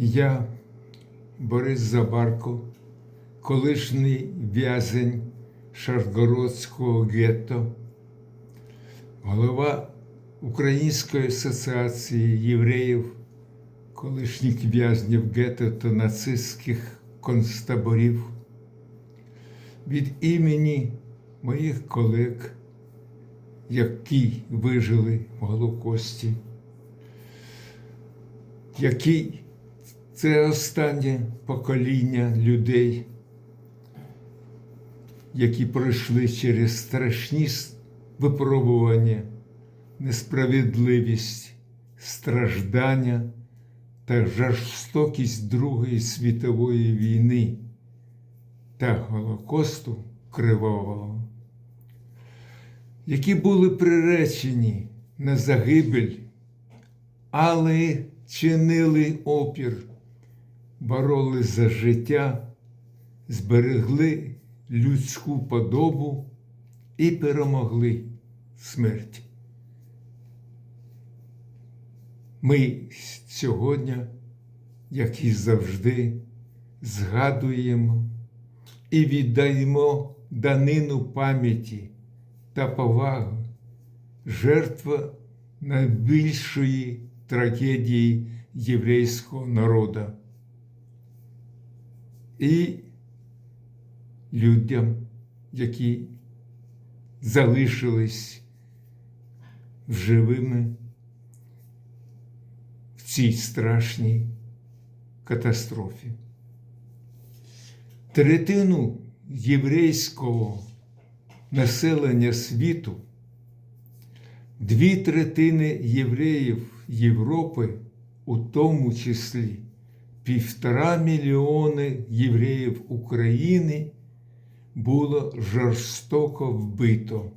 Я, Борис Забарко, колишній в'язень Шаргородського гетто, голова Української асоціації євреїв, колишніх в'язнів гетто та нацистських концтаборів, від імені моїх колег, які вижили в Голокості, які це останнє покоління людей, які пройшли через страшні випробування, несправедливість, страждання та жорстокість Другої світової війни та Голокосту Кривавого, які були приречені на загибель, але чинили опір, боролись за життя, зберегли людську подобу і перемогли смерть. Ми сьогодні, як і завжди, згадуємо і віддаємо данину пам'яті та поваги жертва найбільшої трагедії єврейського народу. І людям, які залишились живими в цій страшній катастрофі. Третину єврейського населення світу, дві третини євреїв Європи, у тому числі півтора мільйони євреїв України, було жорстоко вбито.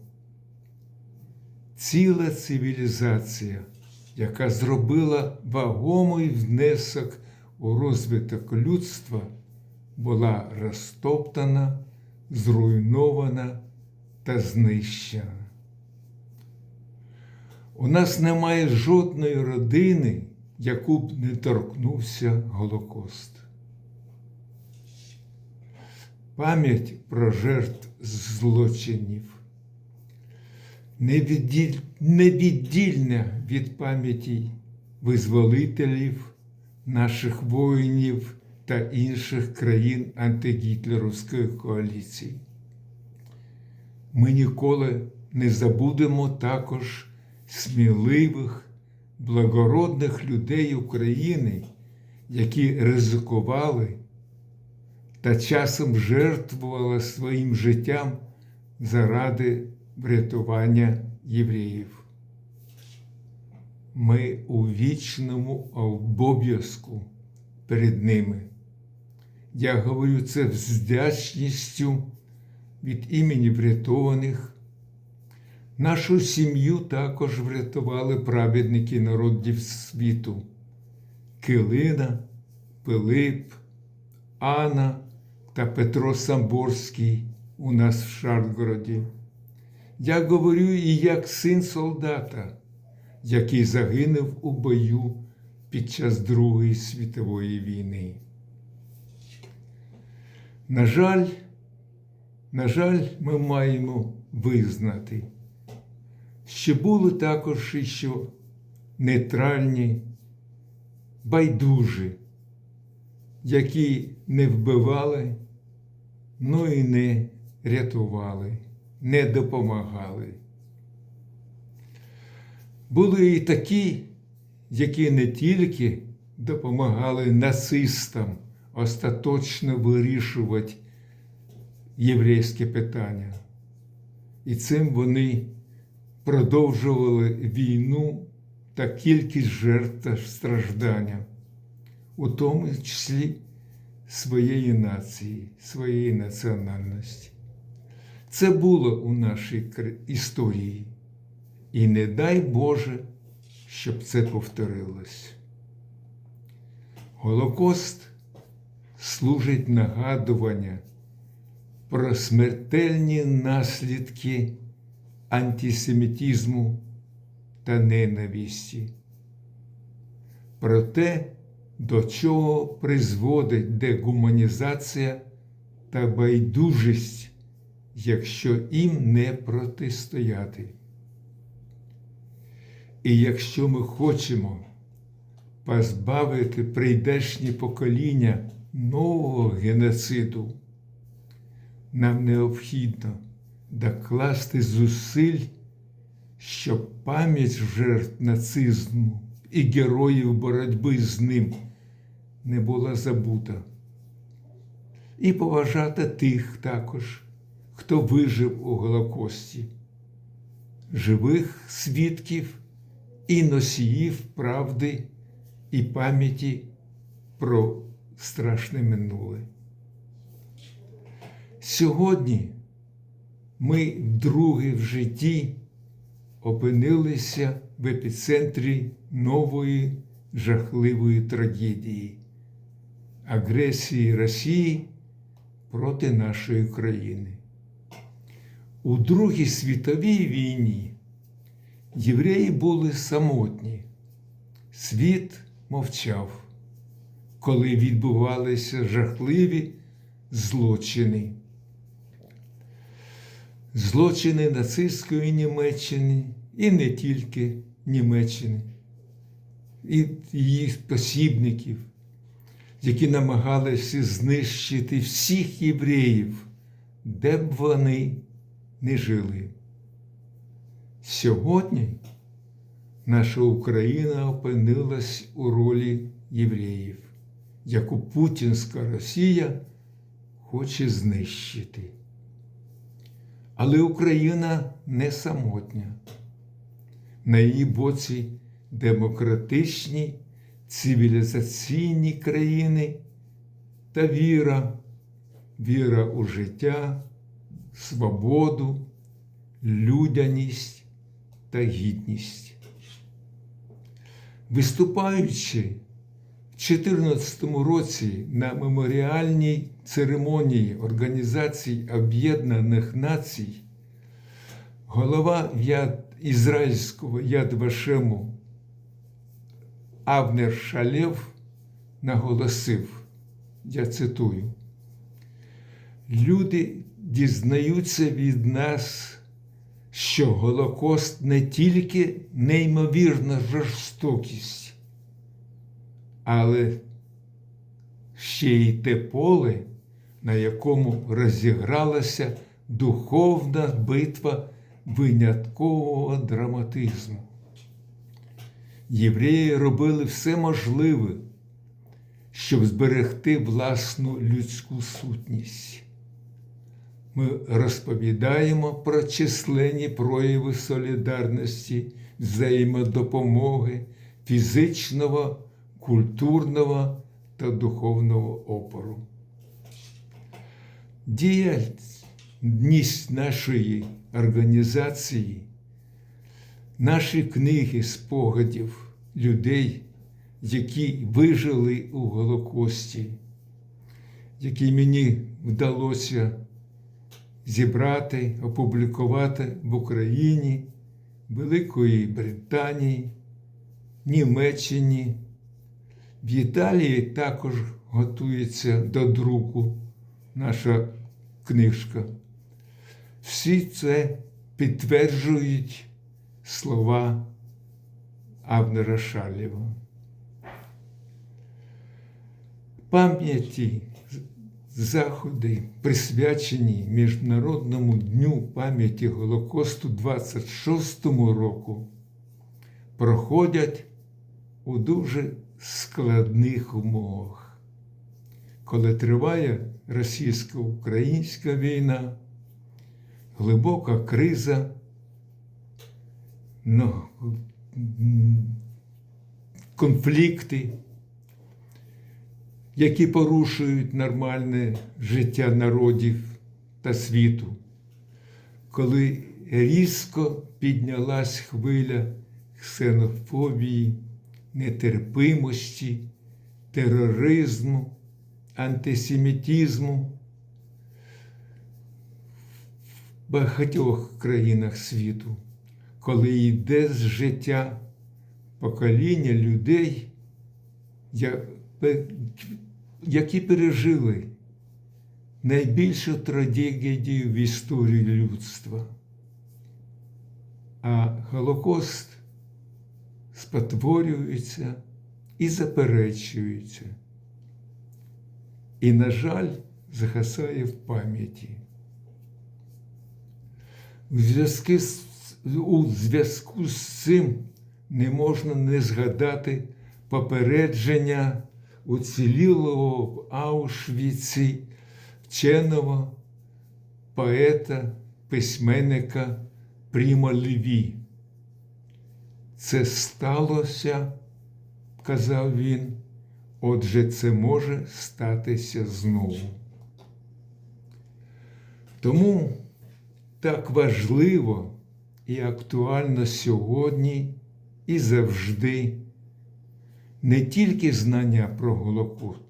Ціла цивілізація, яка зробила вагомий внесок у розвиток людства, була розтоптана, зруйнована та знищена. У нас немає жодної родини, яку б не торкнувся Голокост. Пам'ять про жертв злочинів невідділь- від пам'яті визволителів, наших воїнів та інших країн антигітлерівської коаліції. Ми ніколи не забудемо також сміливих, благородних людей України, які ризикували та часом жертвували своїм життям заради врятування євреїв. Ми у вічному обов'язку перед ними. Я говорю це вдячністю від імені врятованих. Нашу сім'ю також врятували праведники народів світу Килина, Пилип, Анна та Петро Самборський у нас в Шаргороді. Я говорю і як син солдата, який загинув у бою під час Другої світової війни. На жаль, на жаль, ми маємо визнати, що були також і що нейтральні, байдужі, які не вбивали, ну і не рятували, не допомагали. Були і такі, які не тільки допомагали нацистам остаточно вирішувати єврейське питання. І цим вони продовжували війну та кількість жертв та страждання, у тому числі своєї нації, своєї національності. Це було у нашій історії. І не дай Боже, щоб це повторилось. Голокост служить нагадування про смертельні наслідки антисемітизму та ненависті, про те, до чого призводить дегуманізація та байдужість, якщо їм не протистояти. І якщо ми хочемо позбавити прийдешні покоління нового геноциду, нам необхідно докласти зусиль, щоб пам'ять жертв нацизму і героїв боротьби з ним не була забута. І поважати тих також, хто вижив у Голокості, живих свідків і носіїв правди і пам'яті про страшне минуле. Сьогодні ми вдруге в житті опинилися в епіцентрі нової жахливої трагедії агресії Росії проти нашої країни. У Другій світовій війні євреї були самотні, світ мовчав, коли відбувалися жахливі злочини. Злочини нацистської Німеччини і не тільки Німеччини, і її посібників, які намагалися знищити всіх євреїв, де б вони не жили. Сьогодні наша Україна опинилась у ролі євреїв, яку Путінська Росія хоче знищити. Але Україна не самотня. На її боці демократичні, цивілізаційні країни та віра, віра у життя, свободу, людяність та гідність. Виступаючи в 2014 році на меморіальній церемонії Організації Об'єднаних Націй, голова Яд... ізраїльського Ядвашему Авнер Шалєв наголосив, я цитую, люди дізнаються від нас, що Голокост не тільки неймовірна жорстокість, але ще й те поле, на якому розігралася духовна битва виняткового драматизму. Євреї робили все можливе, щоб зберегти власну людську сутність. Ми розповідаємо про численні прояви солідарності, взаємодопомоги, фізичного, культурного та духовного опору. Діяльність нашої організації, наші книги спогадів людей, які вижили у Голокості, які мені вдалося зібрати, опублікувати в Україні, Великої Британії, Німеччині. В Італії також готується до друку наша книжка. Всі це підтверджують слова Авнера Шалєва. Пам'яті заходи, присвячені Міжнародному дню пам'яті Голокосту 26-му року, проходять у дуже складних умовах, коли триває російсько-українська війна, глибока криза, ну, конфлікти, які порушують нормальне життя народів та світу, коли різко піднялась хвиля ксенофобії, нетерпимості, тероризму, антисемітизму в багатьох країнах світу, коли йде з життя покоління людей, які пережили найбільшу трагедію в історії людства. А Голокост спотворюється і заперечується. І, на жаль, загасає в пам'яті. У зв'язку з, цим не можна не згадати попередження уцілілого в Аушвіці вченого поета, письменника Пріма Леві. Це сталося, казав він, отже, це може статися знову. Тому так важливо і актуально сьогодні і завжди не тільки знання про Голокост,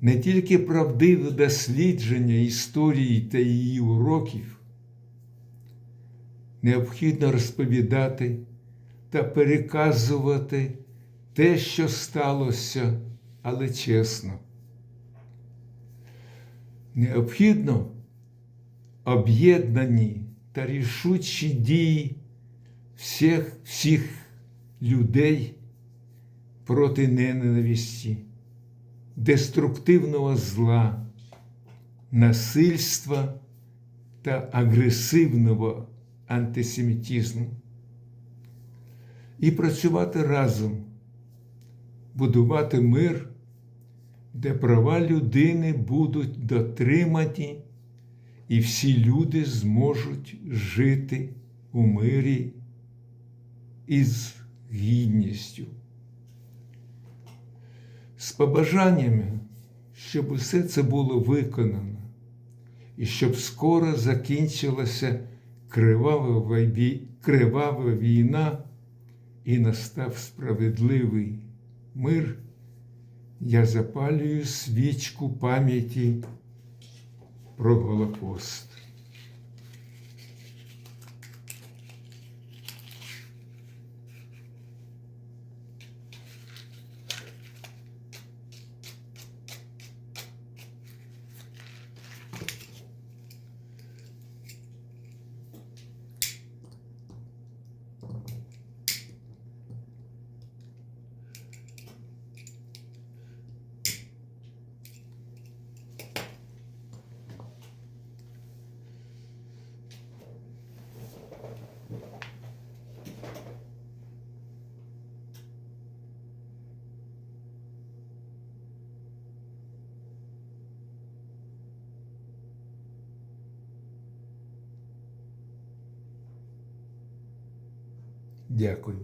не тільки правдиве дослідження історії та її уроків, необхідно розповідати та переказувати те, що сталося, але чесно. Необхідно об'єднані та рішучі дії всіх, всіх людей проти ненависті, деструктивного зла, насильства та агресивного антисемітизму. І працювати разом, будувати мир, де права людини будуть дотримані, і всі люди зможуть жити у мирі із гідністю. З побажаннями, щоб усе це було виконано, і щоб скоро закінчилася кривава вій- кривава війна і настав справедливий мир, я запалюю свічку пам'яті про Голокост. Дякую.